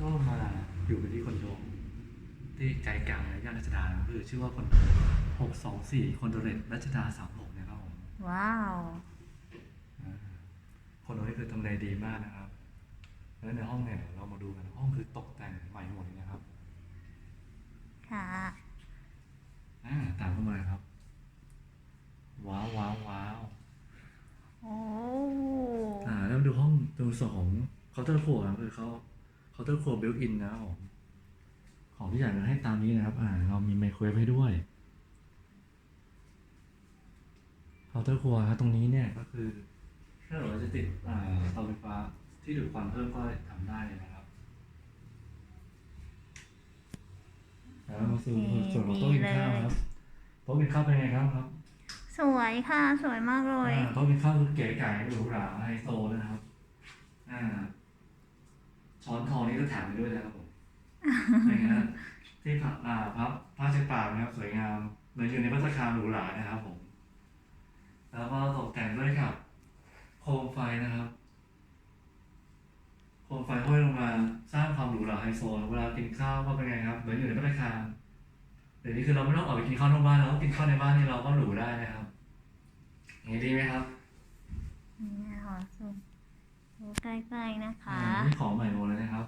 ก็มาอยู่กันที่คอนโดที่ใจกลางย่านรัชดานะคือชื่อว่าคอนโดหกสองสี่คอนโดเรทรัชดาสามหกนะครับผมว้าวอ่าคอนโดนี้คือทำเลดีมากนะครับ แล้วในห้องเนี่ยเรามาดูกันห้องคือตกแต่งใหม่หมดเลยนะครับค่ะอ่าตามเข้ามาเลยครับ ว้าวว้าวว้าวโอ้อ่าแล้วดูห้องดูส่วนของเคาน์เตอร์ครัวครับคือเขา เคาน์เตอร์ครัวบิวอินนะครับผมของที่อยากจะให้ตามนี้นะครับ อ่าเรามีไมโครเวฟให้ด้วยเคาน์เตอร์ครัวครับตรงนี้เนี่ยก็คือ ถ้าเราจะติดอ่าเตาไฟฟ้าที่ดูดควันเพิ่มก็ทำได้เลยนะครับ แล้วมาสู่ส่วนของโต๊ะกินข้าวครับโต๊ะกินข้าวเป็นไงครับครับสวยค่ะ สวยมากเลยอ่าโต๊ะกินข้าวคือเก๋ไก่หรูหราไฮโซนะครับ อ่า ช้อนทองนี่ก็แถมไปด้วยนะครับผมอย่างเงี้ยที่ผักอ่าพับผ้าเช็ดปากนะครับ สวยงามเหมือนอยู่ในพัตตาคารหรูหรานะครับผม แล้วก็ตกแต่งด้วยกับ โคมไฟนะครับ โคมไฟห้อยลงมาสร้างความหรูหราไฮโซเวลากินข้าวก็เป็นไงครับเหมือนอยู่ในพัตตาคารเดี๋ยวนี้คือเราไม่ต้องออกไปกินข้าวนอกบ้านแล้วกินข้าวในบ้านนี่เราก็หรูได้นะครับอย่างนี้ดีไหมครับนี่ขอสูมดู ใกล้ๆนะคะอ่านี่ของใหม่หมดเลยนะครับ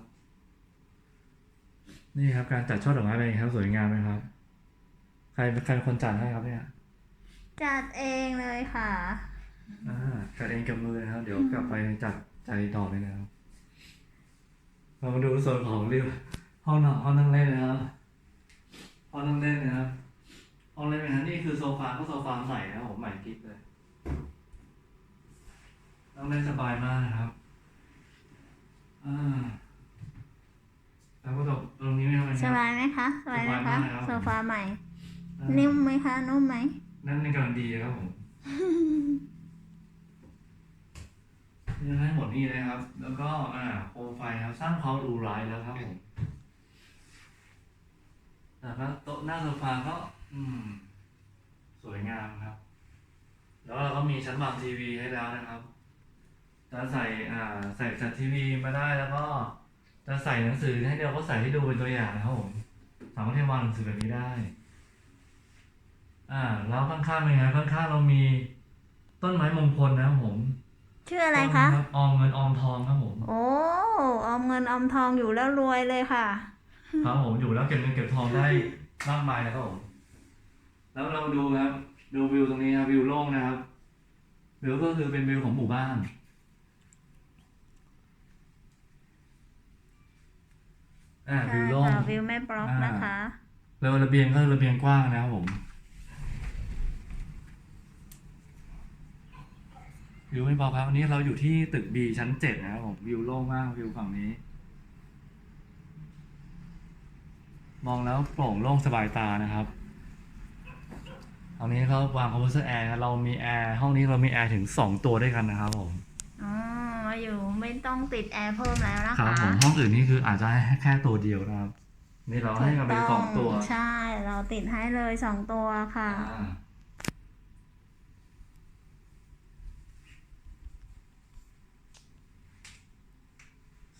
นี่ครับการจัดช่อดอกไม้เป็นไงครับสวยงามไหมครับ ใครใครเป็นคนจัดให้ครับเนี่ยจัดเองเลยค่ะ อ่าจัดเองกับมือนะครับ เดี๋ยวกลับไปจัดจัดอีกต่อเลยนะครับ เรามาดูส่วนของริวห้องนอนห้องนั่งเล่นนะครับห้องนั่งเล่นนะครับห้องเล่นนะครับนี่คือโซฟาก็โซฟาใหม่นะครับผมใหม่กิ๊กเลยนั่งเล่นสบายมากนะครับอ่าแล้วก็ตกตรงนี้ไม่ทำไมค ส รับ บายไหมคะ สบายไหม สบาย คะ มากครับ โซฟาใหม่อ่านิ่มไหมคะ นุ่มไหม นั่นในกำลังดีครับผมนี่ให้หมดนี่เลยครับ แล้วก็อ่าโคมไฟครับ สร้างความหรูหราแล้วครับผมแล้วก็โต๊ะหน้าโซฟาก็ อืม สวยงามครับ แล้วเราก็มีชั้นวางทีวีให้แล้วนะครับจะใส่อ่าใส่จัดทีวีมาได้แล้วก็จะใส่หนังสือให้เดียวก็ใส่ให้ดูเป็นตัวอย่างนะครับผม สามารถที่วางหนังสือแบบนี้ได้ อ่า แล้วข้างๆเป็นไงข้างๆเรามีต้นไม้มงคลนะครับผมชื่ออะไรคะ ต้นบออมเงินออมทองครับผม โอ้ออมเงินออมทองอยู่แล้วรวยเลยค่ะ ครับผมอยู่แล้วเก็บเงินเก็บทองได้มากมายนะครับผม แล้วเราดูครับ ดูวิวตรงนี้ครับวิวโล่งนะครับวิวก็คือเป็นวิวของหมู่บ้าน อ่าใช่วิวโล่ง ค่ะวิวแม่ปลอกอ่าน นะคะ แล้วระเบียงก็ระเบียงกว้างนะครับผมวิวไม่เบาครับวันนี้เราอยู่ที่ตึกบีชั้นเจ็ดนะครับผมวิวโล่งมากวิวฝั่งนี้ มองแล้วโปร่งโล่งสบายตานะครับตอนนี้เขาวางคอมเพรสเซอร์แอร์เรามีแอร์ห้องนี้เรามีแอร์ถึงสองตัวด้วยกันนะครับผม อ๋ออยู่ไม่ต้องติดแอร์เพิ่มแล้วนะครัคะบผมห้องอื่นนี่คืออาจจะให้แค่ตัวเดียวนะครับ นี่เราให้กันเป็นสองตัวใช่เราติดให้เลยสองตัวค่ะ อ่า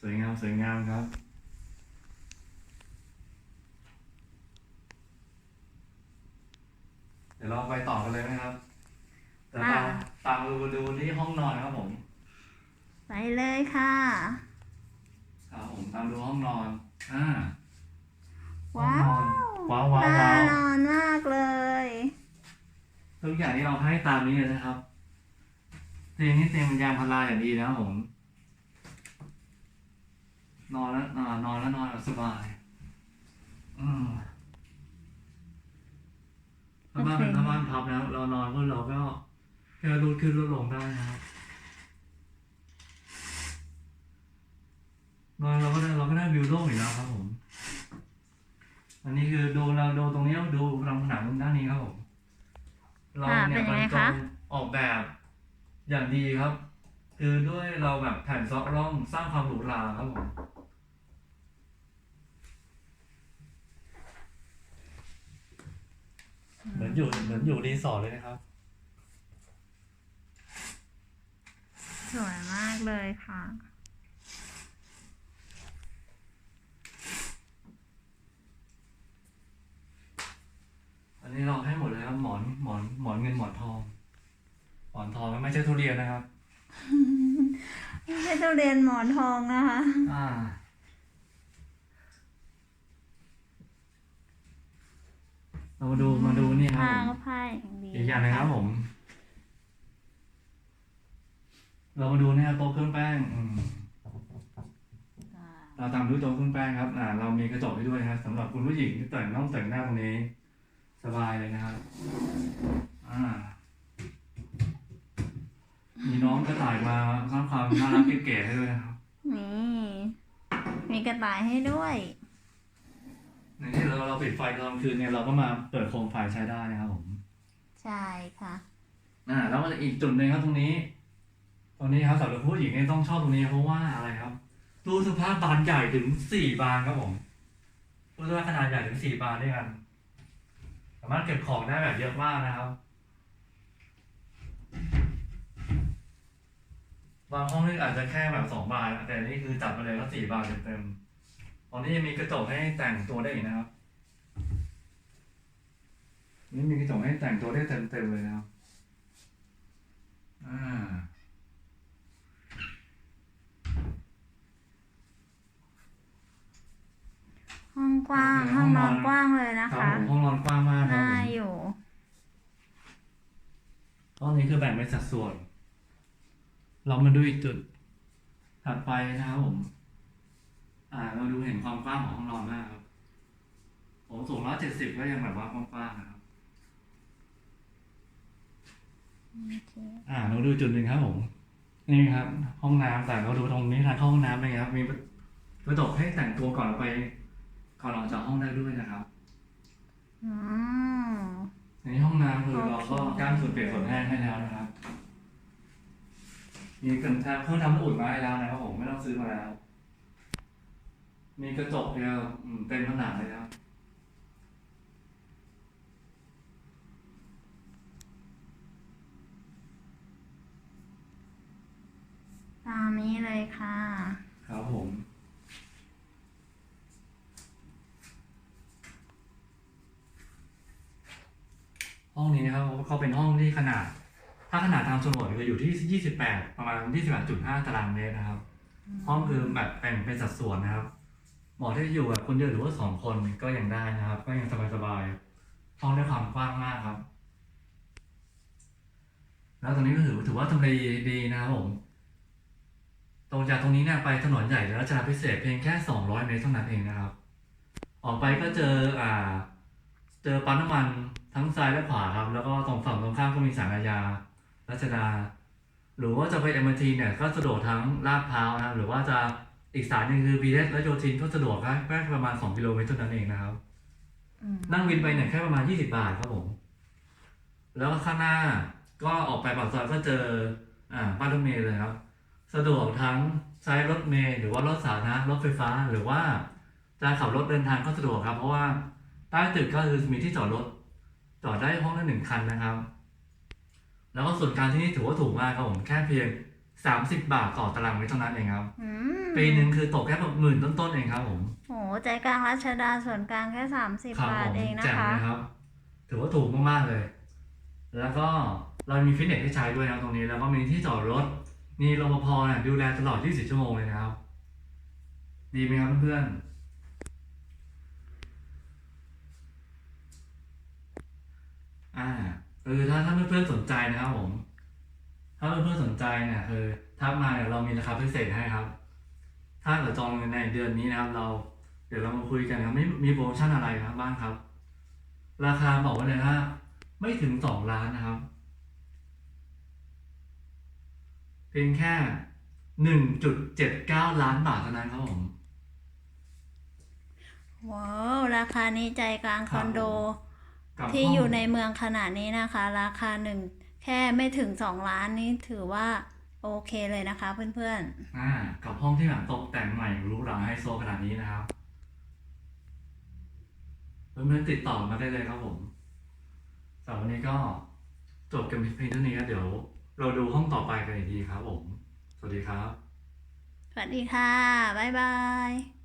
สวยงามสวยงามครับ เดี๋ยวเราไปต่อกันเลยไหมครับแต่ตามอ่า ตามดูดูที่ห้องนอนครับผม ไปเลยค่ะ ครับผมตามดูห้องนอนอ่าว้าวว้าวว้าวน่าว้าวนอนมากเลย ทุกอย่างที่เราให้ตามนี้เลยนะครับเตียงนี่เตียงเป็นยางพาราอย่างดีนะครับผม นอนแล้วอ่านอนแล้วนอนแบบสบายอืมถ้าบ้านเป็นโอเค ถ้าบ้านพับแล้ว เรานอนก็เราก็แค่รูดขึ้นรูดลงได้นะครับ นอนเราก็ได้เราก็ได้วิวโล่งอีกแล้วครับผม อันนี้คือดูเราดูตรงนี้ดูลำ ผนังด้านนี้ครับผม เราอ่าเนี่ยเป็นบรไงรจคะงออกแบบอย่างดีครับ คือด้วยเราแบบแผ่นซอกร่องสร้างความหรูหราครับผมเหมือนอยู่เหมือนอยู่รีสอร์ทเลยนะครับ สวยมากเลยค่ะ อนหมอนหมอน เงินหมอนทองหมอนทองไม่ใช่ทุเรียนนะครับ ไม่ใช่ทุเรียนหมอนทองนะคะ อ่า เรามาดูมาดูนี่ครับผ้าผมก็ผ้าอย่างดีอีกอย่างหนึงครับผม เรามาดูเนี่ยโต๊ะเครื่องแป้งอืม อ่าเราตามดูโต๊ะเครื่องแป้งครับ อ่า เรามีกระจกให้ด้วยนะครับสำหรับคุณผู้หญิงที่แต่งน้องแต่งหน้าตรงนี้ สบายเลยนะครับ อ่า มีน้องกระต่ายมาสร้างความน่ารักเก๋ๆให้ด้วยนะครับนี่มีกระต่ายให้ด้วย ในที่เราเราปิดไฟตอนกลางคืนเนี่ยเราก็มาเปิดโคมไฟใช้ได้นะครับผม ใช่ค่ะ อ่า แล้วมันอีกจุดหนึ่งครับตรงนี้ ตรงนี้ครับสำหรับผู้หญิงเนี่ยต้องชอบตรงนี้เพราะว่าอะไรครับตู้เสื้อผ้าบานใหญ่ถึงสี่บานครับผมตู้เสื้อผ้าขนาดใหญ่ถึงสี่บานด้วยกัน สามารถเก็บของได้แบบเยอะมากนะครับ บางห้องนี่อาจจะแค่แบบสองบานนะแต่นี่คือจัดมาเลยก็สี่บานเต็มๆตอนนี้ยังมีกระจกให้แต่งตัวได้อีกนะครับ นี่มีกระจกให้แต่งตัวได้เต็มๆเลยนะครับ อ่า ห้องกว้างโอเคห้องนอนห้องนอนกว้างเลยนะครัคะบผมห้องนอนกว้างมากครับน่าผมอยู่ ห้องนี้คือแบ่งเป็นสัดส่วน เรามาดูอีกจุดถัดไปนะครับผม อ่า เราดูเห็นความกว้างของห้องนอนมากครับ ผมสูงร้อยเจ็ดสิบก็ยังแบบว่ากว้างๆนะครับโอเคอ่า เราดูจุดหนึ่งครับผม นี่ครับ ห้องน้ำแต่เราดูตรงนี้ทางเข้าห้องน้ำเป็นไงครับ มีกระจกให้แต่งตัวก่อนเราไป ก่อนออกจากห้องได้ด้วยนะครับอืมในห้องน้ำคือโอเคเราก็กั้นส่วนเปียกส่วนแห้งให้แล้วนะครับ มีกันแทบเครื่องทำน้ำอุ่นมาให้แล้วนะครับผมไม่ต้องซื้อมาแล้ว มีกระจกเนี่ยอืมเต็มผนังเลยครับตามนี้เลยค่ะ ครับผมห้องนี้นะครับเขาเป็นห้องที่ขนาด ถ้าขนาดตามโฉนดคืออยู่ที่ 28 ประมาณ 28.5 ตารางเมตรนะครับ ห้องคือแบบแบ่งเป็นสัดส่วนนะครับเหมาะที่จะอยู่แบบคนเดียวหรือว่าสองคนก็ยังได้นะครับ ก็ยังสบายๆ ห้องได้ความกว้างมากครับ แล้วตรงนี้ก็ถือถือว่าทำเลดีนะครับผม ตรงจากตรงนี้เนี่ยไปถนนใหญ่แล้วจะพิเศษเพียงแค่ 200 เมตรเท่านั้นเองนะครับ ออกไปก็เจออ่า เจอปั๊มน้ำมันทั้งซ้ายและขวาครับ แล้วก็ตรงฝั่งตรงข้ามก็มีสารอาญา รัชดา หรือว่าจะไปเอ็มทีเนี่ยก็สะดวกทั้งลาดพร้าวนะครับ หรือว่าจะอีกสายหนึ่งคือบีเอสและโยธินก็สะดวกครับแค่ประมาณ2กิโลเมตรเท่านั้นเองนะครับอืมนั่งวินไปเนี่ยแค่ประมาณ20บาทครับผม แล้วก็ข้างหน้าก็ออกไปปากซอยก็เจอ อ่าป้ายรถเมล์เลยครับ สะดวกทั้งใช้รถเมล์หรือว่ารถสาธารณะรถไฟฟ้าหรือว่าจะขับรถเดินทางก็สะดวกครับ เพราะว่าใต้ตึกก็คือมีที่จอดรถ จอดได้ห้องละหนึ่งคันนะครับ แล้วก็ส่วนกลารที่นี่ถือว่าถูกมากครับผมแค่เพียง 30 บาทต่อตารางเมตรเท่านั้นเองครับ อืมปีหนึ่งคือตกแค่หมื่นต้นๆเองครับผมโหใจกลางรัชดาส่วนกลางแค่สามสิบครับบาผทมเองนะแจ่มคะ นะครับ ถือว่าถูกมากๆเลย แล้วก็เรามีฟิตเนสให้ใช้ด้วยนะครับตรงนี้ แล้วก็มีที่จอดรถ มีรปภเนี่ยดูแลตลอด 24 ชั่วโมงเลยนะครับ ดีไหมครับเพื่อนๆ อ่า เออถ้าถ้าเพื่อนๆสนใจนะครับผม ถ้าเพื่อนๆสนใจเนี่ยคือทักมาเนี่ยเรามีราคาพิเศษให้ครับ ถ้าเกิดจองในเดือนนี้นะครับ เราเดี๋ยวเรามาคุยกันนะครับไม่มีโปรโมชั่นอะไรครับบ้างครับ ราคาบอกไว้เลยนะไม่ถึงสองล้านนะครับเพียงแค่หนึ่งจุดเจ็ดเก้าล้านบาทเท่านั้นครับผมว้าว ราคานี้ใจกลางคอนโดกับที่ห้ งอยู่ในเมืองขนาดนี้นะคะ ราคาหนึ่งแค่ไม่ถึงสองล้านนี่ถือว่าโอเคเลยนะคะเพื่อนอ่า กับห้องที่แบบตกแต่งใหม่หรูหราไฮโซขนาดนี้นะครับ เพื่อนๆติดต่อมาได้เลยครับผมสำหรับวันนี้ก็จบกันเพียงเท่านี้ครับเดี๋ยว เราดูห้องต่อไปกันอีกทีครับผม สวัสดีครับๆสวัสดีค่ะ บ๊ายบาย